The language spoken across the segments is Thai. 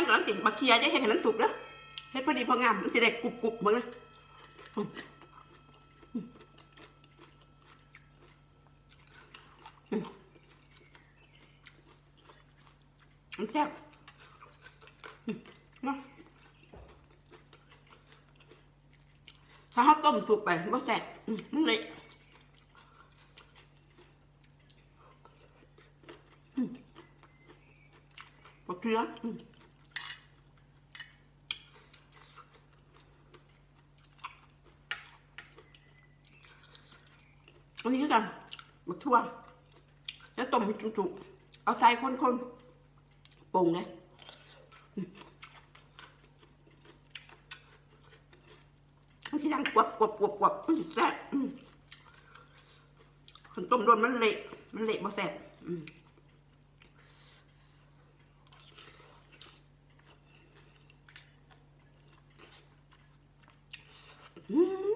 นกำลังติ่งบักเคียจะเห็นให้มันสุกแล้วเฮ็ดพอดีพองามมันจะได้กรุบกรุบๆมึงนะมันแซ่บนะถ้าเขาต้มสุกไปมันแซ่บมันเละอืมบักเคียอื อันนี้กันบักทั่ว แล้วต้มให้จุกๆเอาใส่คนๆปรุงเลยอันสิดังกวบกวบกวบกวบมันสิแซ่บอืมคนต้มโดนมันเละมันเละบ่แซ่บอืมอืม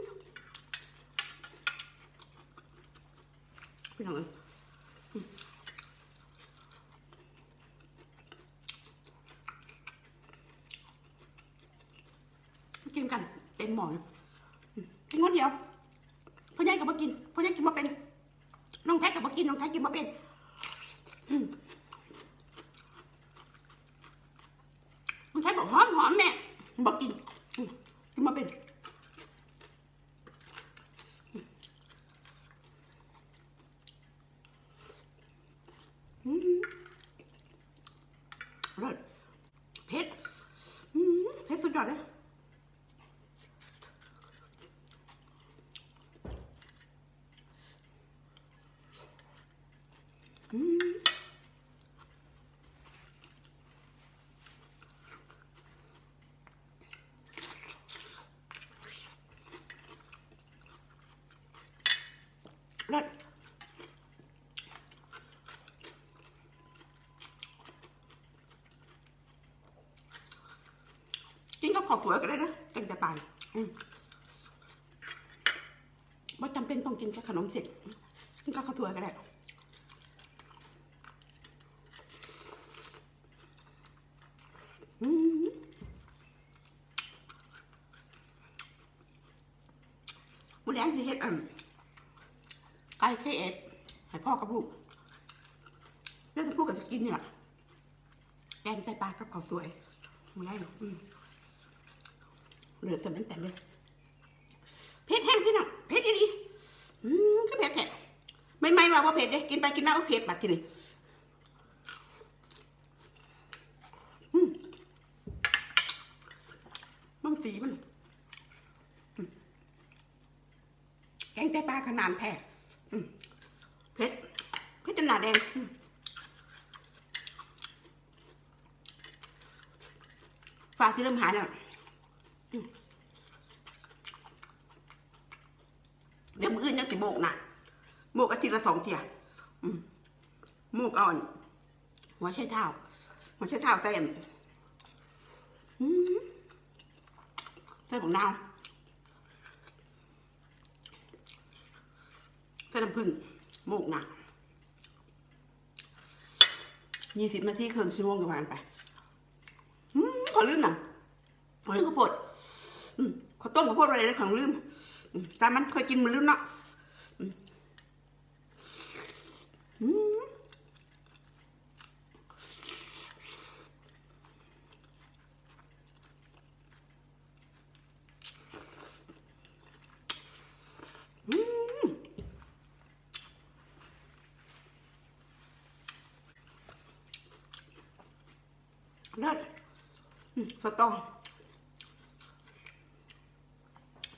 พี่น้อง เลยกินกันเต็มหมอนกินคนเดียวพ่อใหญ่กับมากินพ่อใหญ่กินมาเป็นน้องแท้กับมากินน้องแท้กินมาเป็นอืมน้องแท้บอกหอมหอมแม่บอกกินอืมกินมาเป็น รสเผ็ดอืมเผ็ดสุดยอดเลยอืมรส กินกับ ข้าวสวยก็ได้นะแกงแต่ปลาจำเป็นต้องกินแค่ขนมเสร็จกินกับข้าวสวยก็ได้อืมมื้อแรงที่เฮ็ดอันไก่เคเอฟให้พ่อกับลูกเรื่องที่พูดกันจะกินเนี่ยแกงไตปลากับข้าวสวยมื้อแรงอืม เหลือแต่มันแต่เลยเผ็ดแห้งพี่น้องเผ็ดอีหลีอืมก็เผ็ดแท้ไม่ไม่ว่าว่าเผ็ดเด้กินไปกินมาว่าเผ็ดบัดทีนี้มันสีมันแกงไตปลาขนาดแท้เผ็ดเผ็ดจนหนาแดงฝากที่เริ่มหายแล้ว เดี๋ยวมืออื่นยังสิโมกนะโมกอาทิตย์ละสองเที่ยมโมกอ่อน หัวใช้เท้าหัวใช้เท้าใส่อันอืมใส่ผงนาวใส่น้ำผึ้งโมกหนักยี่สิบนาทีครึ่งชั่วโมงกับผ่านไปขอลืมหนังขอลืมข้าวโพดอืมขอต้มข้าวโพดอะไรนะของลืม แต่มันเคยกินมันลืมเนาะอืมอืมเลิศสตอ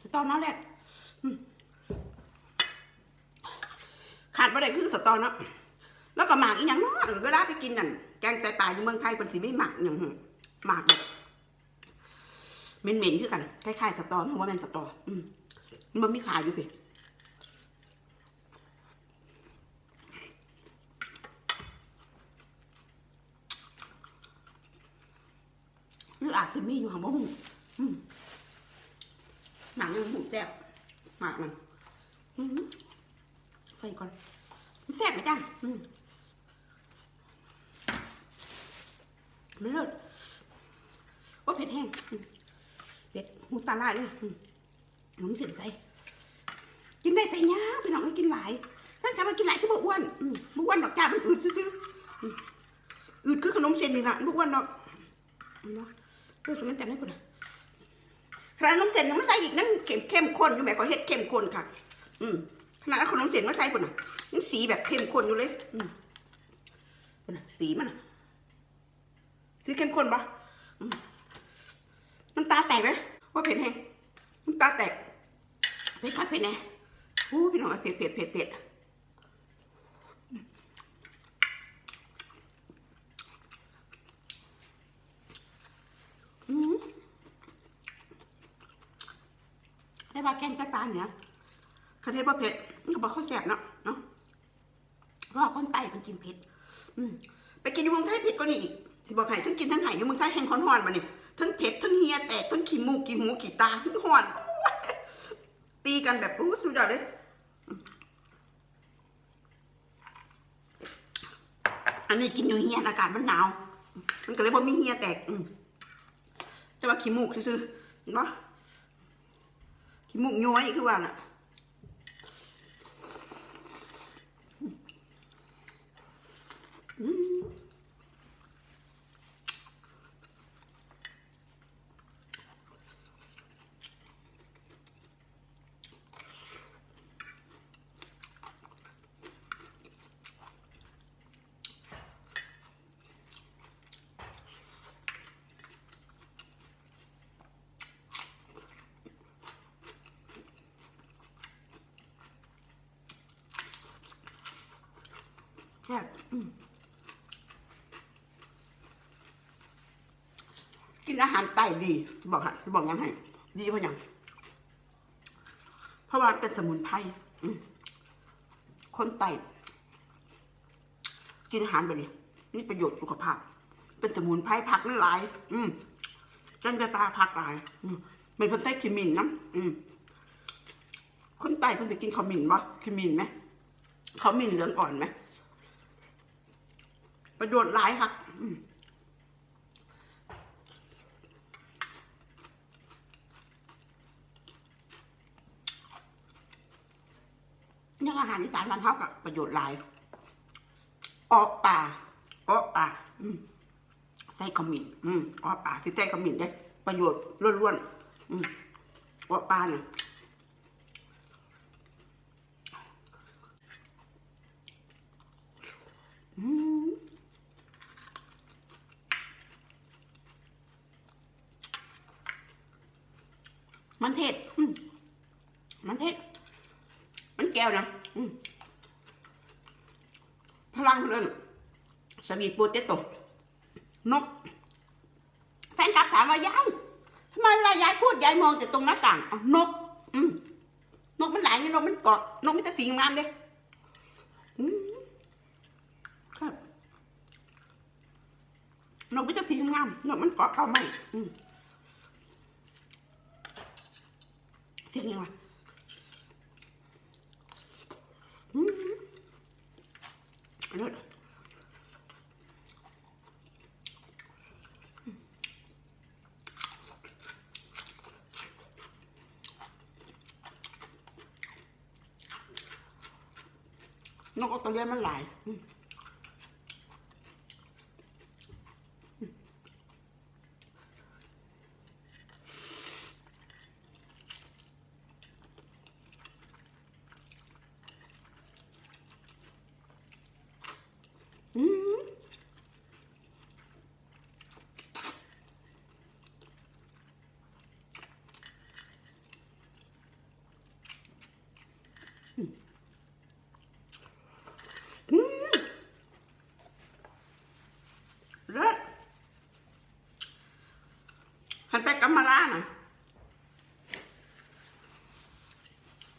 สตอน้อแหละอืม ขาดไปได้คือสตอเนาะแล้วก็หมากอีกอย่างเนาะเวลาไปกินนั่นแกงไตปลาอยู่เมืองไทยเป็นสีไม่หมักอย่างหึหมากแบบเหม็นๆคือกันคล้ายๆสตอเพราะว่ามันสตอ อืมมันมีขายอยู่เพ่หรืออาจจะมีอยู่หางบ่หูหนังยังหูแซ่บ มากมันใส่ก่อนมันแซ่บไหมจ้าอืมไม่เลิศเผ็ดแห้งเผ็ดหูตาลายเลยหนุ่มเส้นใส่กินได้ใส่ยาพี่น้องไม่กินหลายท่านทำมากินหลายก็บ่อ้วนบ่อ้วนดอกจ้ามันอืดซื่ออืดคือขนมเส้นนี่ละบ่อ้วนดอกเนาะเออสมันจำได้คนนะ ขนาดขนมเส้นยังไม่ใส่อีกนั่นเข้มเข้มข้นอยู่แม่ก็เฮ็ดเข้มข้นค่ะ อืมขนาดขนมเส้นมาใส่คนน่ะยังสีแบบเข้มข้นอยู่เลย อืมสีมันน่ะสีเข้มข้นปะอืมมันตาแตกไหมว่าเผ็ดแห้งมันตาแตกเผ็ดคัดเผ็ดแน่โอ้พี่น้องเผ็ดเผ็ดเผ็ดเผ็ดอืม ได้ปลาแกงไตปลาเนี่ยคาเทศว่าเผ็ดมันก็บอกข้าวแสบเนาะเนาะเพราะว่าคนไตมันกินเผ็ดอืมไปกินอยู่เมืองไทยเผ็ดก็นี่อีกสิบอกให้ทั้งกินทั้งไห้อยู่เมืองไทยแห้งฮ้อนๆมาเนี่ยทั้งเผ็ดทั้งเฮียแตกทั้งขี้มูกขี้หูขี้ตาทั้งฮ้อนตีกันแบบโอ้สุดยอดเลยอันนี้กินอยู่เฮียอากาศมันหนาว มันก็เลยบ่มีเฮียแตกอืมแต่ว่าขี้มูกซื่อๆเห็นปะ ขี้มุกย้อยคือว่าน่ะอืม กินอาหารไตดี บอกฮะบอกยังไงดีเพราะยังเพราะว่าเป็นสมุนไพรคนไตกินอาหารแบบนี้นี่ประโยชน์สุขภาพ เป็นสมุนไพรผักนั่นหลาย อืมจันกระตาผักหลาย อืมไม่เพิ่นใส่ขมิ้นน้ำอืมคนไตเพิ่นจะกินขมิ้นบ่ขมิ้นไหมขมิ้นเหลืองอ่อนไหม ประโยชน์หลายครับยังอาหารอีสานบ้านเท่ากับประโยชน์หลายออกป่าออกป่าใส่ขมิ้นอืมออกป่าที่ใส่ขมิ้นได้ ประโยชน์ล้วนๆอืมออกป่าเนี่ยอืม มันเทศ มันเทศ มันแก้วนะพลังเรื่องสวีทโปเตโตนก แฟนคลับถามว่ายายทำไมเวลายายพูดยายมองแต่ตรงหน้าต่างนก อืมนกมันหลายนี่นกมันเกาะนกมันจะสีงามเด้อืมครับนกมันจะสีงามนกมันเกาะเข้าไม่อืม สียงยังไงอืมอร่อยนกออสเตรเลียมันหลายอืมอืมอืม เลิศหันไปกัมมาลาหน่อย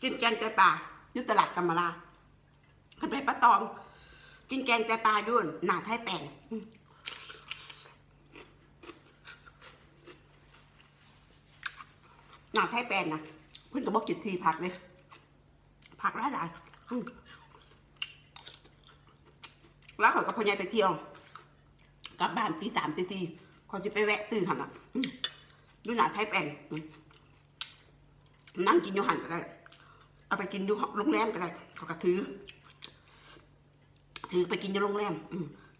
กินแกงไตปลาอยู่ตลาดกัมมาลาหันไปปลาตอง กินแกงไตปลายุ่นหนาไทยแปลงหนาไทยแปลงนะเพิ่นก็บอกกินทีผักเลยผักหลายหลายแล้วเขาก็พอใหญายไปเที่ยวกลับบ้านตีสามตีสี่เขาจะไปแวะซื้อหันอะอืมดูหนาใช้แป้งนั่งกินอยู่หันก็ได้ เอาไปกินอยู่โรงแรมก็ได้เขาก็ถือ ถือไปกินอยู่โรงแรม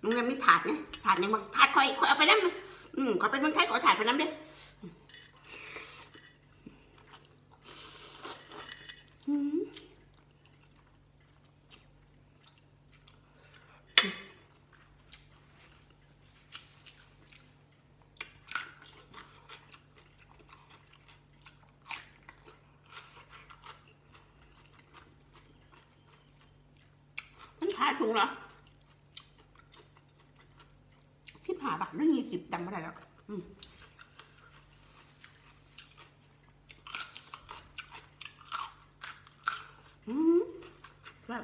โรงแรมไม่ถาดไงถาดยังมาถาดคอยคอยเอาไปนั่งอืมขอไปเมืองไทยขอถาดไปน้ำเด้อืมมันขายถุงเหรอ ที่าบาทหรือยี่สิบจำไม่ได้แล้วอืมแบบ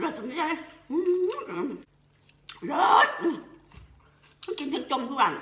เราสำได้อืมอืมรสกินทั้งจมทุกวัน